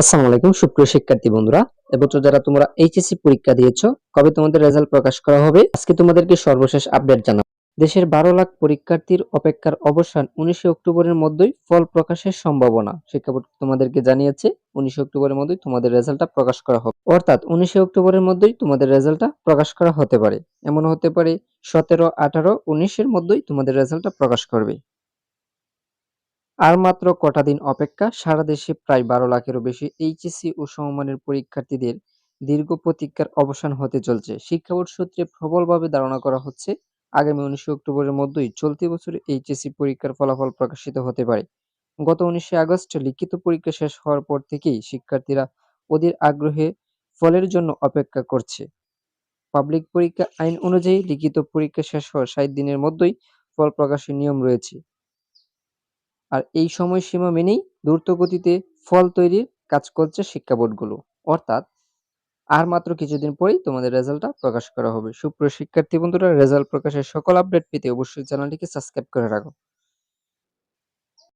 আসসালামু আলাইকুম, সুপ্রিয় শিক্ষার্থী বন্ধুরা। এবছর যারা তোমরা এইচএসসি পরীক্ষা দিয়েছ, কবে তোমাদের রেজাল্ট প্রকাশ করা হবে, আজকে তোমাদেরকে সর্বশেষ আপডেট জানাব। দেশের বারো লাখ পরীক্ষার্থীর অপেক্ষার অবসান উনিশে অক্টোবরের মধ্যেই ফল প্রকাশের সম্ভাবনা। শিক্ষা বোর্ড তোমাদেরকে জানিয়েছে, উনিশে অক্টোবরের মধ্যেই তোমাদের রেজাল্টটা প্রকাশ করা হবে। অর্থাৎ উনিশে অক্টোবরের মধ্যেই তোমাদের রেজাল্টটা প্রকাশ করা হতে পারে। এমন হতে পারে, সতেরো, আঠারো, উনিশের মধ্যেই তোমাদের রেজাল্টটা প্রকাশ করবে। আর মাত্র কটা দিন অপেক্ষা, সারা দেশে প্রায় বারো লাখেরও বেশি এইচএসসি ও সমমানের পরীক্ষার্থীদের দীর্ঘ প্রতীক্ষার অবসান হতে চলছে। শিক্ষা বোর্ড সূত্রে প্রবলভাবে ধারণা করা হচ্ছে, আগামী উনিশে অক্টোবরের মধ্যেই চলতি বছর এইচএসসি পরীক্ষার ফলাফল প্রকাশিত হতে পারে। গত উনিশে আগস্ট লিখিত পরীক্ষা শেষ হওয়ার পর থেকেই শিক্ষার্থীরা অধীর আগ্রহে ফলের জন্য অপেক্ষা করছে। পাবলিক পরীক্ষা আইন অনুযায়ী লিখিত পরীক্ষা শেষ হওয়ার ষাট দিনের মধ্যেই ফল প্রকাশের নিয়ম রয়েছে। আর এই সময়সীমা মেনেই দ্রুতগতিতে ফল তৈরির কাজ করছে শিক্ষা বোর্ডগুলো। অর্থাৎ, আর মাত্র কিছুদিন পরেই তোমাদের রেজাল্টটা প্রকাশ করা হবে। সুপ্রিয় শিক্ষার্থী বন্ধুরা, রেজাল্ট প্রকাশের সকল আপডেট পেতে অবশ্যই চ্যানেলটিকে সাবস্ক্রাইব করে রাখো।